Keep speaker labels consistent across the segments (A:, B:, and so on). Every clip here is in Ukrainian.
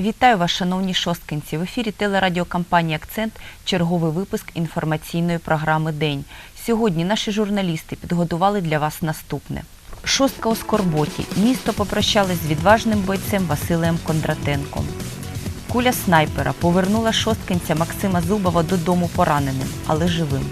A: Вітаю вас, шановні шосткинці. В ефірі телерадіокомпанії Акцент. Черговий випуск інформаційної програми День. Сьогодні наші журналісти підготували для вас наступне. Шостка у Скорботі. Місто попрощалось з відважним бойцем Василем Кондратенком. Куля снайпера повернула шосткинця Максима Зубова додому пораненим, але живим.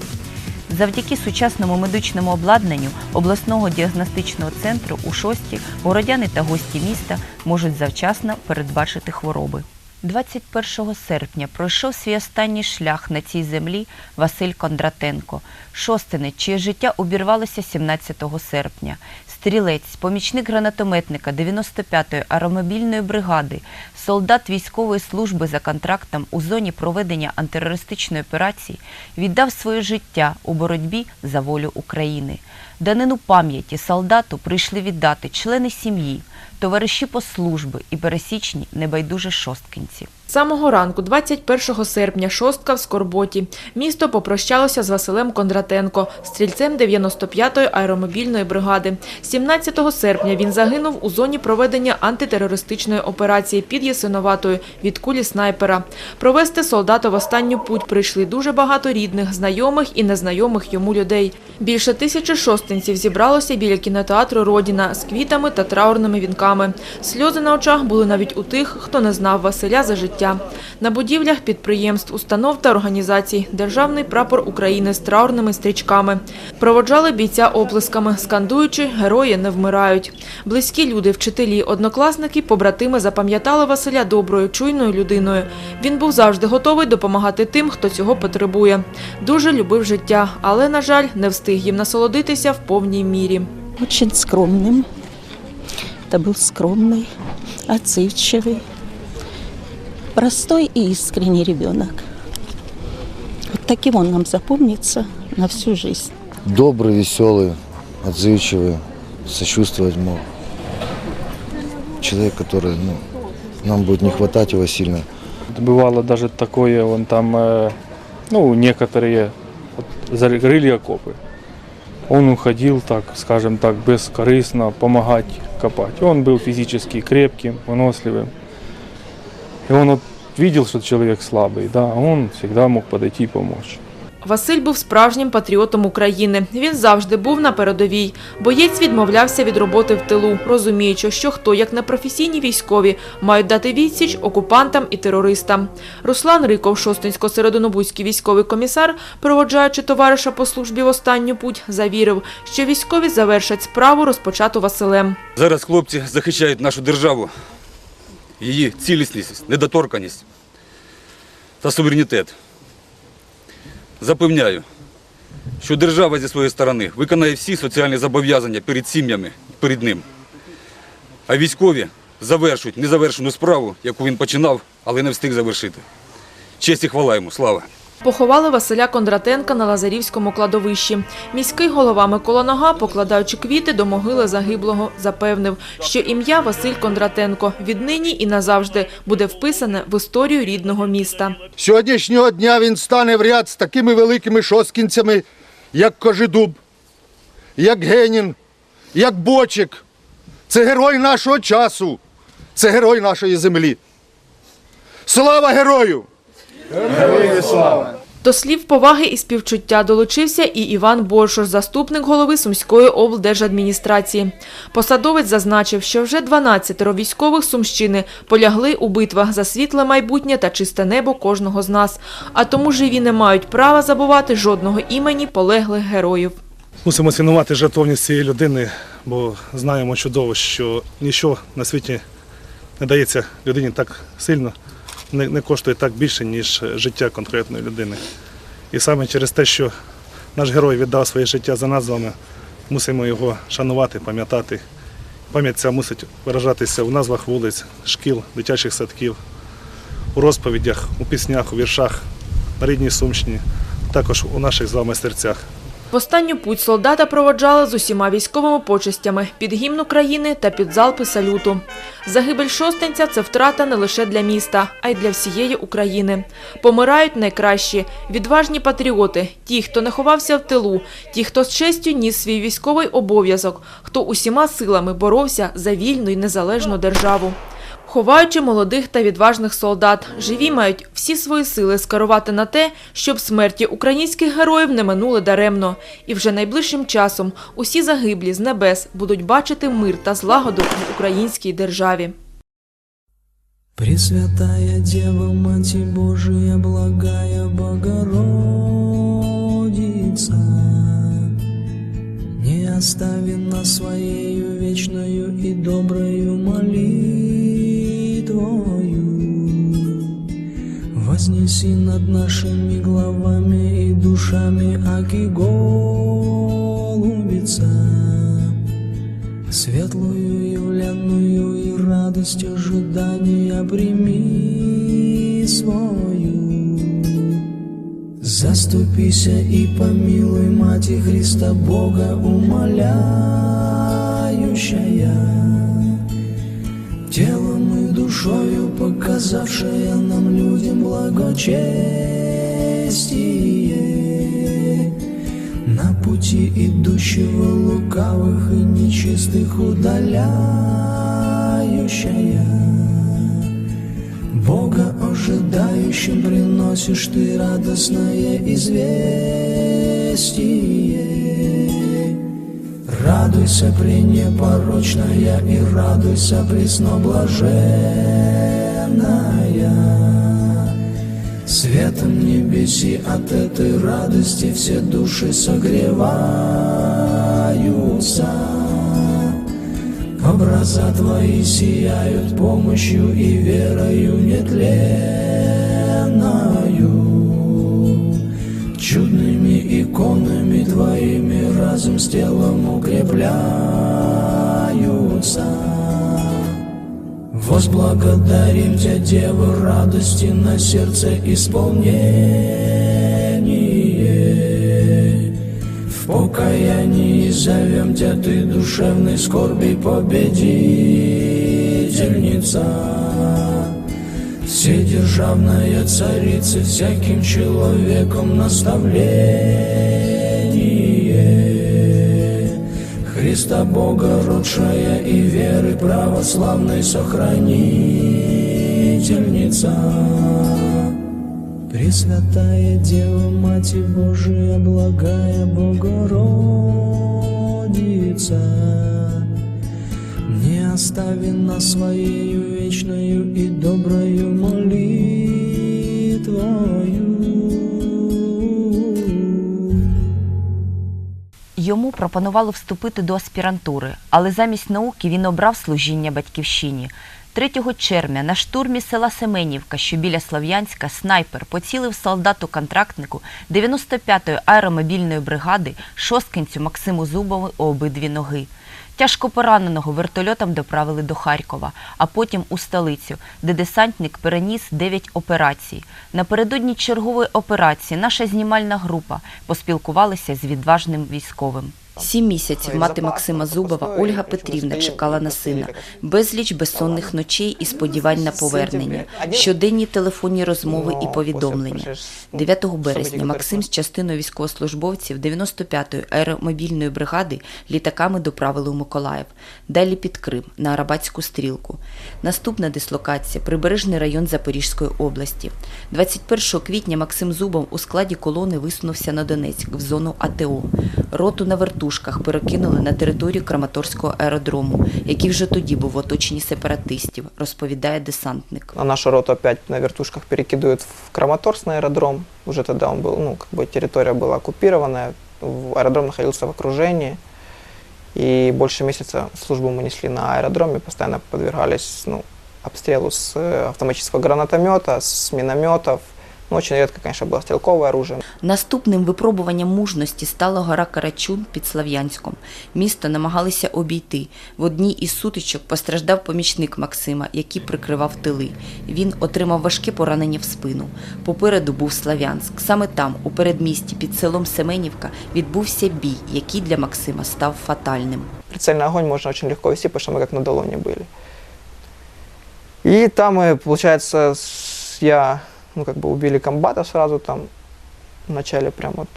A: Завдяки сучасному медичному обладнанню обласного діагностичного центру у шості городяни та гості міста можуть завчасно передбачити хвороби. 21 серпня пройшов свій останній шлях на цій землі Василь Кондратенко, шостинець, чиє життя обірвалося 17 серпня. Стрілець, помічник гранатометника 95-ї аеромобільної бригади, солдат військової служби за контрактом у зоні проведення антитерористичної операції віддав своє життя у боротьбі за волю України. Данину пам'яті солдату прийшли віддати члени сім'ї, товариші по службі і пересічні небайдуже шосткинці.
B: Самого ранку, 21 серпня, шостка в Скорботі. Місто попрощалося з Василем Кондратенко, стрільцем 95-ї аеромобільної бригади. 17 серпня він загинув у зоні проведення антитерористичної операції під Ясиноватою від кулі снайпера. Провести солдата в останню путь прийшли дуже багато рідних, знайомих і незнайомих йому людей. Більше тисячі шостинців зібралося біля кінотеатру «Родіна» з квітами та траурними вінками. Сльози на очах були навіть у тих, хто не знав Василя за життя На будівлях підприємств, установ та організацій державний прапор України з траурними стрічками. Проводжали бійця оплесками, скандуючи «Герої не вмирають». Близькі люди, вчителі, однокласники, побратими запам'ятали Василя доброю, чуйною людиною. Він був завжди готовий допомагати тим, хто цього потребує. Дуже любив життя, але, на жаль, не встиг їм насолодитися в повній мірі.
C: Очень скромным. Это был скромный, отзывчивый, Простой и искренний ребенок. Вот таким он нам запомнится на всю жизнь.
D: добрый, веселый, отзывчивый, сочувствовать мог. Человек, который ну, нам будет не хватать его сильно.
E: Бывало даже такое, он там, э, ну, некоторые вот, зарыли окопы. Он уходил, так, скажем так, бескорыстно помогать копать. Он был физически крепким, выносливым. И он вот видел, что человек слабый, да, он всегда мог подойти и помочь.
B: Василь був справжнім патріотом України. Він завжди був на передовій. Боєць відмовлявся від роботи в тилу, розуміючи, що хто, як не професійні військові, мають дати відсіч окупантам і терористам. Руслан Риков, Шостинсько-Середонобузький військовий комісар, проводжаючи товариша по службі в останню путь, завірив, що військові завершать справу, розпочату Василем.
F: Зараз хлопці захищають нашу державу, її цілісність, недоторканість та суверенітет. Запевняю, що держава зі своєї сторони виконає всі соціальні зобов'язання перед сім'ями, перед ним. А військові завершують незавершену справу, яку він починав, але не встиг завершити. Честь і хвала йому, слава!
B: Поховали Василя Кондратенка на Лазарівському кладовищі. Міський голова Микола Нога, покладаючи квіти до могили загиблого, запевнив, що ім'я Василь Кондратенко віднині і назавжди буде вписане в історію рідного міста.
G: Сьогоднішнього дня він стане в ряд з такими великими шосткінцями, як Кожедуб, як Генін, як Бочик. Це герой нашого часу, це герой нашої землі. Слава герою!
B: До слів поваги і співчуття долучився і Іван Боршур, заступник голови Сумської облдержадміністрації. Посадовець зазначив, що вже 12 військових Сумщини полягли у битвах за світле майбутнє та чисте небо кожного з нас. А тому живі не мають права забувати жодного імені полеглих героїв.
H: Мусимо цінувати жертовність цієї людини, бо знаємо чудово, що нічого на світі не дається людині так сильно, не, не коштує так більше, ніж життя конкретної людини. І саме через те, що наш герой віддав своє життя за нас з вами, мусимо його шанувати, пам'ятати. Пам'ять ця мусить виражатися у назвах вулиць, шкіл, дитячих садків, у розповідях, у піснях, у віршах на рідній Сумщині, також у наших з вами серцях.
B: В останню путь солдата проводжали з усіма військовими почестями під гімн України та під залпи салюту. Загибель шостенця – це втрата не лише для міста, а й для всієї України. Помирають найкращі, відважні патріоти, ті, хто не ховався в тилу, ті, хто з честю ніс свій військовий обов'язок, хто усіма силами боровся за вільну і незалежну державу. Ховаючи молодих та відважних солдат, живі мають всі свої сили скерувати на те, щоб смерті українських героїв не минули даремно. І вже найближчим часом усі загиблі з небес будуть бачити мир та злагоду в українській державі.
I: Пресвятая Дева, Мать Божия, благая Богородица, не остави нас своею вечною и доброю молитвою. Вознеси над нашими главами и душами, аки голубица, Светлую явленную и радость ожидания прими свою. Заступися и помилуй, Мати Христа Бога умоляющая, телом и душою показавшая нам людям благочестие. На пути идущего лукавых и нечистых удаляющая Бога ожидающим приносишь ты радостное известие Радуйся, пренепорочная, и радуйся, пресноблаженная Светом небеси от этой радости все души согреваются. Образа твои сияют помощью и верою нетленною. Чудными иконами твоими разум с телом укрепляются. Возблагодарим Тебя, Дева, радости на сердце исполнение. В покаянии зовем Тебя, Ты душевной скорби победительница. Вседержавная царица, всяким человеком наставление. Христа Бога родшая и веры православной сохранительница. Пресвятая Дева, Мать Божия, благая Богородица, не остави нас своею вечною и доброю молитвою.
A: Йому пропонували вступити до аспірантури, але замість науки він обрав служіння батьківщині. 3 червня на штурмі села Семенівка, що біля Слов'янська, снайпер поцілив солдату-контрактнику 95-ї аеромобільної бригади шосткинцю Максиму Зубову у обидві ноги. Тяжко пораненого вертольотом доправили до Харкова, а потім у столицю, де десантник переніс 9 операцій. Напередодні чергової операції наша знімальна група поспілкувалася з відважним військовим. Сім місяців мати Максима Зубова Ольга Петрівна чекала на сина. Безліч безсонних ночей і сподівань на повернення, щоденні телефонні розмови і повідомлення. 9 березня Максим з частиною військовослужбовців 95-ї аеромобільної бригади літаками доправили у Миколаїв. Далі під Крим на Арабатську стрілку. Наступна дислокація прибережний район Запорізької області. 21 квітня Максим Зубов у складі колони висунувся на Донецьк в зону АТО. Роту на вертушках перекинули на територію Краматорського аеродрому, який вже тоді був в оточенні сепаратистів, розповідає десантник.
J: А нашу роту опять на вертушках перекидывают в Краматорск на аэродром. Уже тогда он был, ну, как бы территория была оккупированная, в- аэродром находился в окружении. И больше месяца службу мы несли на аэродроме, постоянно подвергались ну, обстрелу с э, автоматического гранатомета, с минометов. Ну, очень редко, конечно, было стрелковое оружие.
A: Наступним випробуванням мужності стала гора Карачун під Слав'янськом. Місто намагалися обійти. В одній із сутичок постраждав помічник Максима, який прикривав тили. Він отримав важке поранення в спину. Попереду був Слав'янськ. Саме там, у передмісті під селом Семенівка, відбувся бій, який для Максима став фатальним.
J: Прицельный огонь можно очень легко вести, потому что мы как на долоне были. И там мы, получается, с- я, ну, как бы убили комбата сразу там, вначале прям вот,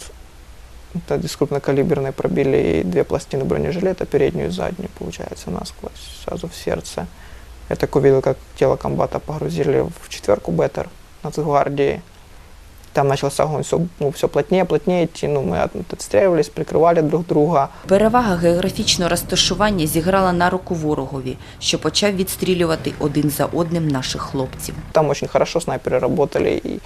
J: это из крупнокалиберной пробили две пластины бронежилета, переднюю и заднюю, получается, насквозь, сразу в сердце. Я так увидел, как тело комбата погрузили в четверку Беттер нацгвардии. Там начался огонь, все, ну, все плотнее, плотнее идти. Ну, мы от- отстреливались, прикрывали друг друга.
A: Перевага географічного розташування зіграла на руку ворогові, що почав відстрілювати один за одним наших хлопців.
J: Там очень хорошо снайперы работали. И,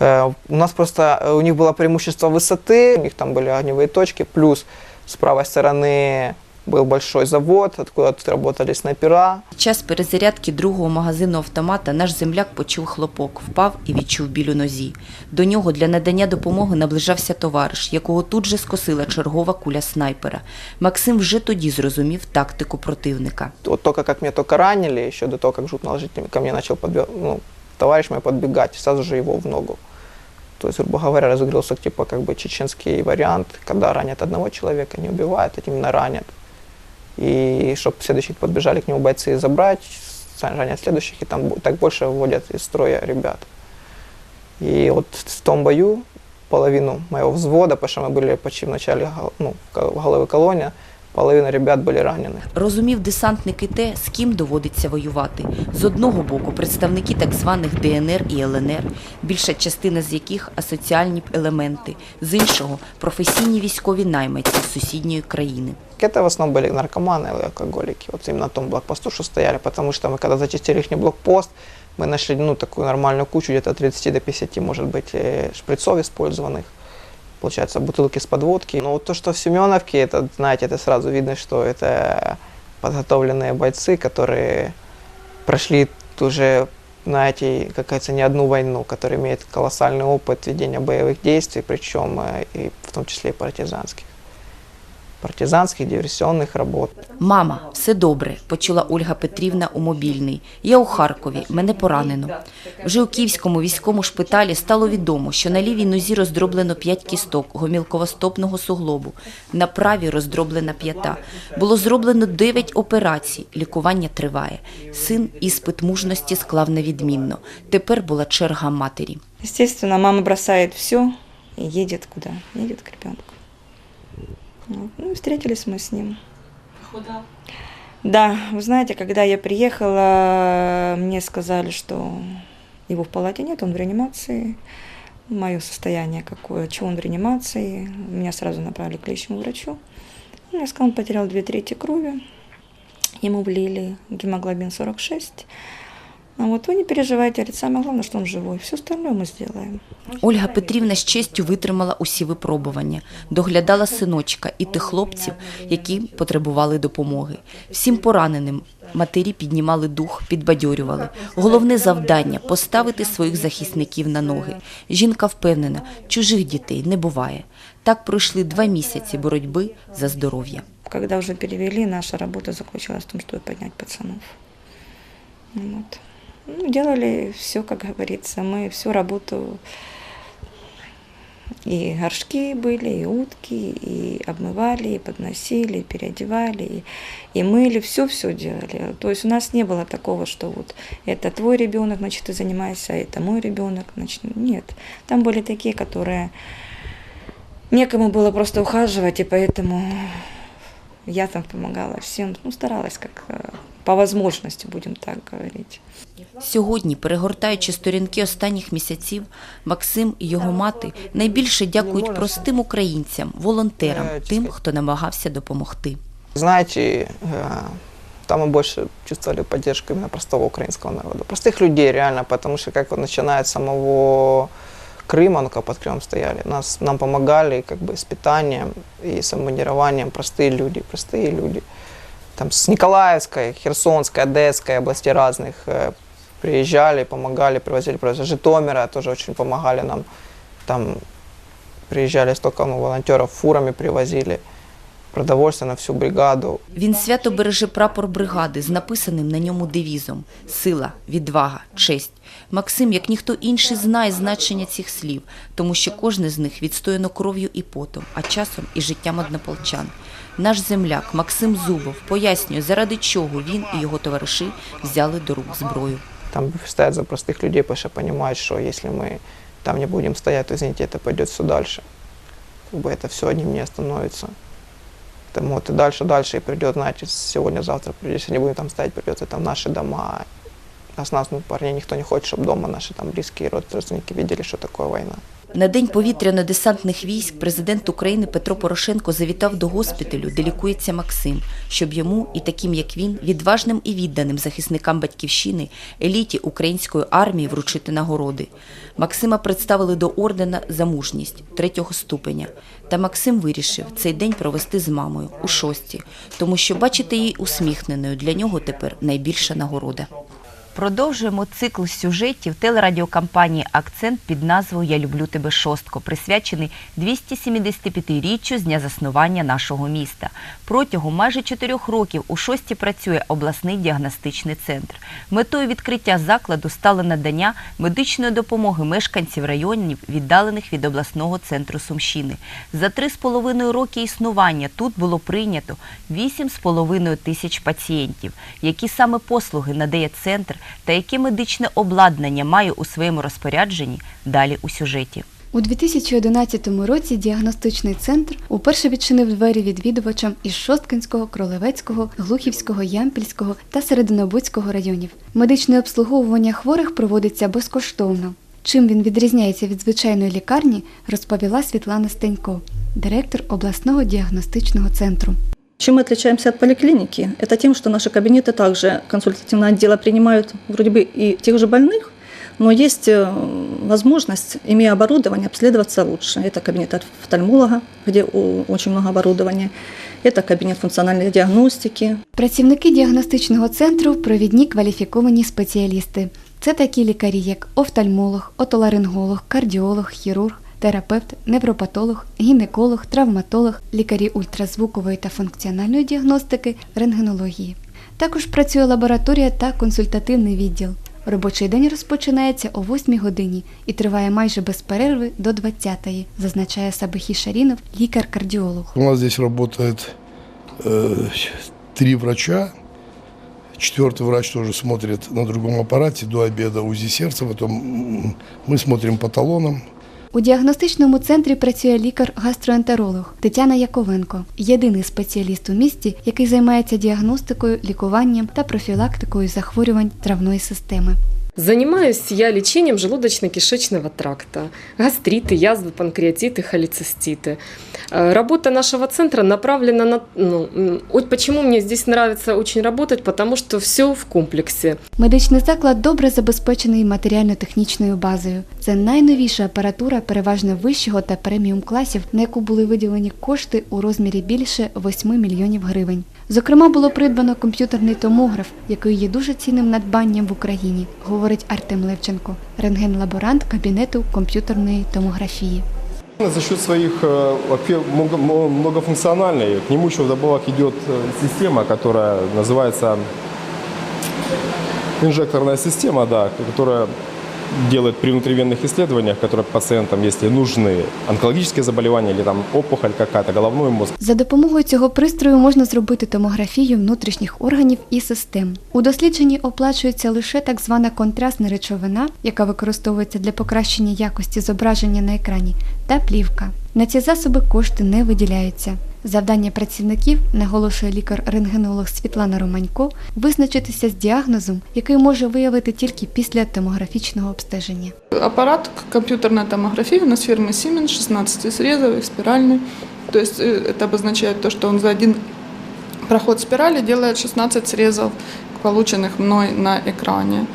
J: э, у нас просто, э, у них было преимущество высоты, у них там были огневые точки, плюс с правой стороны был большой завод, откуда тут работали снайпера.
A: Під час перезарядки другого магазину автомата наш земляк почув хлопок, впав і відчув біль у нозі. До нього для надання допомоги наближався товариш, якого тут же скосила чергова куля снайпера. Максим вже тоді зрозумів тактику противника.
J: Вот только как меня только ранили, еще до того, как жут-наложитель ко мне начал подбегать, ну, товарищ мой подбегать, сразу же его в ногу. То есть, грубо говоря, разыгрался типа как бы чеченский вариант, когда ранят одного человека, не убивают, а именно ранят. И чтобы следующих подбежали к нему бойцы забрать, сами ранят следующих, и там бо- так больше выводят из строя ребят. И вот в том бою половину моего взвода, потому что мы были почти в начале гол- ну, ко- головы колония, половина ребят были ранены.
A: Розумів десантник і те, з ким доводиться воювати. З одного боку представники так званих ДНР і ЛНР, більша частина з яких асоціальні елементи, з іншого професійні військові найманці з сусідньої країни.
J: Это в основном были наркоманы и алкоголики. Вот именно на том блокпосту, что стояли. Потому что мы, когда зачистили их блокпост, мы нашли ну, такую нормальную кучу, где-то от 30 до 50, может быть, э, шприцов использованных. Получается, бутылки с подводки. Но то, что в Семеновке, это, знаете, это сразу видно, что это подготовленные бойцы, которые прошли уже, знаете, как говорится, не одну войну, которые имеют колоссальный опыт ведения боевых действий, причем э, и в том числе и партизанских партизанских, диверсионных работ.
A: Мама, все добре, почула Ольга Петрівна у мобільний. Я у Харкові, мене поранено. Вже у Київському військовому шпиталі стало відомо, що на лівій нозі роздроблено 5 кісток гомілково-стопного суглобу, на правій роздроблена п'ята. Було зроблено 9 операцій, лікування триває. Син іспит мужності склав невідмінно. Тепер була черга матері.
K: Естественно, мама бросает все и едет куда? Едет к ребенку. Вот. Ну, встретились мы с ним. Да, вы знаете, когда я приехала, мне сказали, что его в палате нет, он в реанимации. Мое состояние какое, чего он в реанимации. Меня сразу направили к лечащему врачу. Я сказала, он потерял две трети крови. Ему влили гемоглобин 46. А вот вы не переживайте, говорит, самое главное, что он живой. Все остальное мы сделаем.
A: Ольга Петрівна з честю витримала усі випробування, доглядала синочка і тих хлопців, які потребували допомоги. Всім пораненим матері піднімали дух, підбадьорювали. Головне завдання поставити своїх захисників на ноги. Жінка впевнена, чужих дітей не буває. Так пройшли два місяці боротьби за здоров'я.
K: Когда уже перевели, наша работа заключалась в том, чтобы поднять пацанов. Вот. Ну, делали все, как говорится. Мы всю работу и горшки были, и утки, и обмывали, и подносили, и переодевали, и, и мыли, все-все делали. То есть у нас не было такого, что вот это твой ребенок, значит, ты занимаешься, а это мой ребенок, значит, нет. Там были такие, которые некому было просто ухаживать, и поэтому я там помогала всем, ну, старалась как по возможности, будем так говорить.
A: Сьогодні, перегортаючи сторінки останніх місяців, Максим і його мати найбільше дякують простим українцям, волонтерам, тим, хто намагався допомогти.
J: Знаете, э, там мы больше чувствовали поддержку именно простого украинского народа. Простых людей реально, потому что как вот начиная с самого Крыма, ну как под Крымом стояли, нас, нам помогали как бы с питанием и с обмундированием простые люди, простые люди. Там с Николаевской, Херсонской, Одесской областей разных э, приезжали, помогали, привозили, привозили. Житомира тоже очень помогали нам. Там приезжали столько ну, волонтеров, фурами привозили продовольствие на всю бригаду.
A: Він свято береже прапор бригади з написаним на ньому девізом Сила, відвага, честь. Максим, як ніхто інший, знає значення цих слів, тому що кожне з них відстояно кров'ю і потом, а часом і життям однополчан. Наш земляк Максим Зубов пояснює, заради чого він і його товариші взяли до рук зброю.
J: Там стоят за простых людей, потому что понимают, что если мы там не будем стоять, то, извините, это пойдет все дальше. Как бы это все одним не остановится. Там вот и дальше, дальше, и придет, знаете, сегодня-завтра, если не будем там стоять, придется там наши дома. А с нас, ну, парней никто не хочет, чтобы дома наши там близкие родственники видели, что такое война.
A: На день повітряно-десантних військ президент України Петро Порошенко завітав до госпіталю, де лікується Максим, щоб йому і таким, як він, відважним і відданим захисникам батьківщини, еліті української армії вручити нагороди. Максима представили до ордена за мужність третього ступеня. Та Максим вирішив цей день провести з мамою у шості, тому що бачити її усміхненою для нього тепер найбільша нагорода. Продовжуємо цикл сюжетів телерадіокампанії Акцент під назвою Я люблю тебе шостко, присвячений 275-річчю з дня заснування нашого міста. Протягом майже чотирьох років у шості працює обласний діагностичний центр. Метою відкриття закладу стало надання медичної допомоги мешканців районів, віддалених від обласного центру Сумщини. За три з половиною роки існування тут було прийнято 8,5 тисяч пацієнтів. Які саме послуги надає центр та яке медичне обладнання має у своєму розпорядженні далі у сюжеті.
L: У 2011 році діагностичний центр уперше відчинив двері відвідувачам із Шосткинського, Кролевецького, Глухівського, Ямпільського та Серединобудського районів. Медичне обслуговування хворих проводиться безкоштовно. Чим він відрізняється від звичайної лікарні, розповіла Світлана Стенько, директор обласного діагностичного центру.
C: Чем мы отличаемся от поликлиники? Это тем, что наши кабинеты также консультативное отдела принимают вроде бы и тех же больных, но есть э, возможность, имея оборудование, обследоваться лучше. Это кабинет офтальмолога, где о- очень много оборудования. Это кабинет функциональной диагностики.
L: Працівники діагностичного центру провідні кваліфіковані спеціалісти. Це такі лікарі, як офтальмолог, отоларинголог, кардіолог, хірург, терапевт, невропатолог, гінеколог, травматолог, лікарі ультразвукової та функціональної діагностики, рентгенології. Також працює лабораторія та консультативний відділ. Робочий день розпочинається о 8 годині і триває майже без перерви до 20-ї, зазначає Сабихі Шарінов, лікар-кардіолог.
M: У нас здесь работает э, три врача. Четвертый врач тоже смотрит на другом аппарате до обеда УЗИ сердца, потом м, мы смотрим по талонам.
L: У діагностичному центрі працює лікар-гастроентеролог Тетяна Яковенко, єдиний спеціаліст у місті, який займається діагностикою, лікуванням та профілактикою захворювань травної системи.
N: Занимаюсь я лечением желудочно-кишечного тракта, гастриты, язвы, панкреатиты, холециститы. Э, Работа нашего центра направлена на... Ну, м, вот почему мне здесь нравится очень работать, потому что все в комплексе.
L: Медичний заклад добре забезпечений матеріально-технічною базою. Це найновіша апаратура, переважно вищого та преміум класів, на яку були виділені кошти у розмірі більше 8 мільйонів гривень. Зокрема, було придбано комп'ютерний томограф, який є дуже цінним надбанням в Україні, говорить Артем Левченко, рентген-лаборант кабінету комп'ютерної томографії.
O: За счет своих э, во-первых, много- мо- многофункциональной, к нему еще в добавок идет э, система, которая называется инжекторная система, да, которая делает при внутривенных исследованиях, которые пациентам, если нужны онкологические заболевания или там опухоль какая-то, головной мозг,
L: За допомогою цього пристрою можна зробити томографію внутрішніх органів і систем. У дослідженні оплачується лише так звана контрастна речовина, яка використовується для покращення якості зображення на екрані, та плівка. На ці засоби кошти не виділяються. Завдання працівників, наголошує лікар-рентгенолог Світлана Романько, визначитися з діагнозом, який може виявити тільки після томографічного обстеження.
P: Аппарат компьютерной томографии у нас фирмы Siemens, 16-срезовый, спиральный. То есть э, это обозначает то, что он за один проход спирали делает 16 срезов, полученных мной на экране.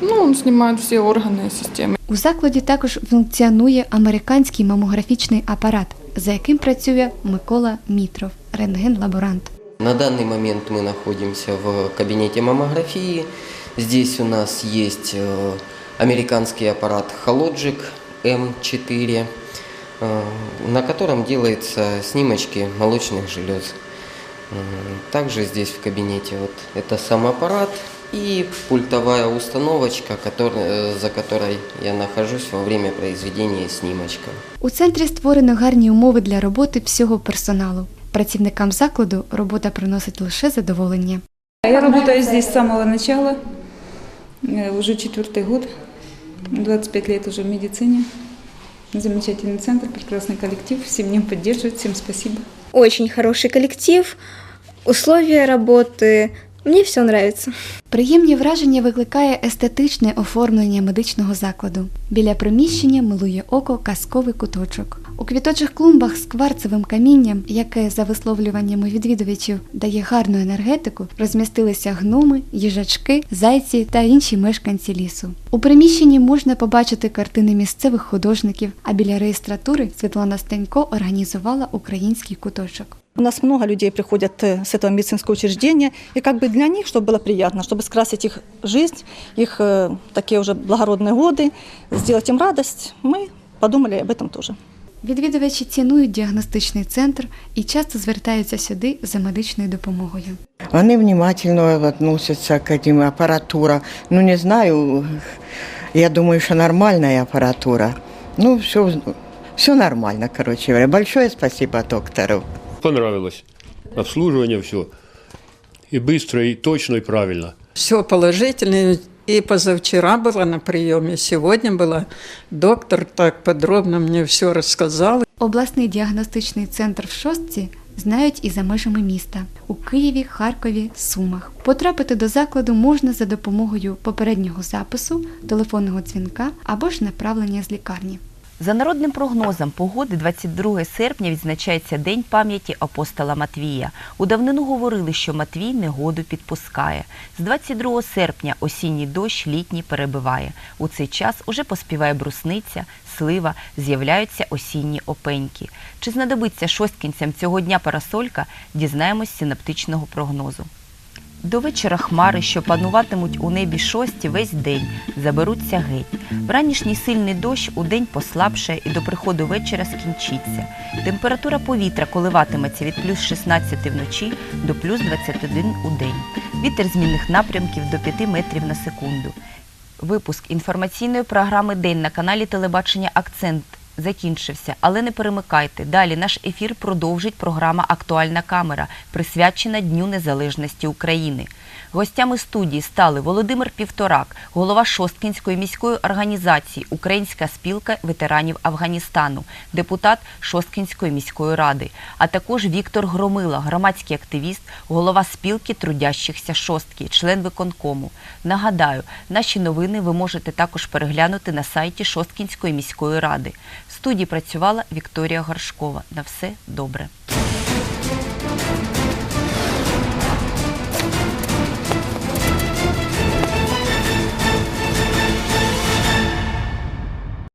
P: Ну, он снимает все органы и системы.
L: У закладі також функціонує американський мамографічний апарат, за яким працює Микола Мітров, рентген-лаборант.
Q: На данный момент мы находимся в кабинете маммографии. Здесь у нас есть э, американский аппарат Hologic M4, э, на котором делаются снимочки молочных желез. М, Также здесь в кабинете вот это сам аппарат и пультовая установочка, которая- э, за которой я нахожусь во время произведения снимочка.
L: У центрі створено гарні умови для роботи всього персоналу. Працівникам закладу робота приносить лише задоволення.
R: Я работаю здесь с самого начала, э, уже четвертый год, 25 лет уже в медицине. Замечательный центр, прекрасный коллектив, всем ним поддерживает, всем спасибо.
S: Очень хороший коллектив, условия работы. Мне все нравится.
L: Приємні враження викликає естетичне оформлення медичного закладу. Біля приміщення милує око казковий куточок. У квіточих клумбах з кварцевим камінням, яке, за висловлюваннями відвідувачів, дає гарну енергетику, розмістилися гноми, їжачки, зайці та інші мешканці лісу. У приміщенні можна побачити картини місцевих художників, а біля реєстратури Світлана Стенько організувала український куточок.
C: У нас много людей приходят э, с этого медицинского учреждения, и как бы для них, чтобы было приятно, чтобы скрасить их жизнь, их э, такие уже благородные годы, сделать им радость, мы подумали об этом тоже.
L: Відвідувачі цінують діагностичний центр і часто звертаються сюди за медичною допомогою.
T: Вони внимательно относятся к этим аппаратура. Ну, не знаю, я думаю, что нормальная аппаратура. Ну, все, все нормально, короче говоря. Большое спасибо доктору.
U: Понравилось. Обслуживание все. И быстро, и точно, и правильно.
V: Все положительно. И позавчера была на приеме, сегодня была. Доктор так подробно мне все рассказал.
L: Обласний діагностичний центр в Шостці знають і за межами міста у Києві, Харкові, Сумах. Потрапити до закладу можна за допомогою попереднього запису, телефонного дзвінка або ж направлення з лікарні.
A: За народним прогнозом погоди 22 серпня відзначається День пам'яті апостола Матвія. У давнину говорили, що Матвій негоду підпускає. З 22 серпня осінній дощ літній перебиває. У цей час уже поспіває брусниця, слива, з'являються осінні опеньки. Чи знадобиться шосткінцям цього дня парасолька, дізнаємось з синаптичного прогнозу. До вечора хмари, що пануватимуть у небі шості весь день, заберуться геть. Вранішній сильний дощ у день послабшає і до приходу вечора скінчиться. Температура повітря коливатиметься від плюс 16 вночі до плюс 21 у день. Вітер змінних напрямків до 5 метрів на секунду. Випуск інформаційної програми День на каналі телебачення Акцент закінчився, але не перемикайте. Далі наш ефір продовжить програма Актуальна камера, присвячена Дню Незалежності України. Гостями студії стали Володимир Півторак, голова Шосткінської міської організації Українська спілка ветеранів Афганістану, депутат Шосткінської міської ради, а також Віктор Громила, громадський активіст, голова спілки трудящихся шостки, член виконкому. Нагадаю, наші новини ви можете також переглянути на сайті Шосткінської міської ради. В студії працювала Вікторія Горшкова. На все добре.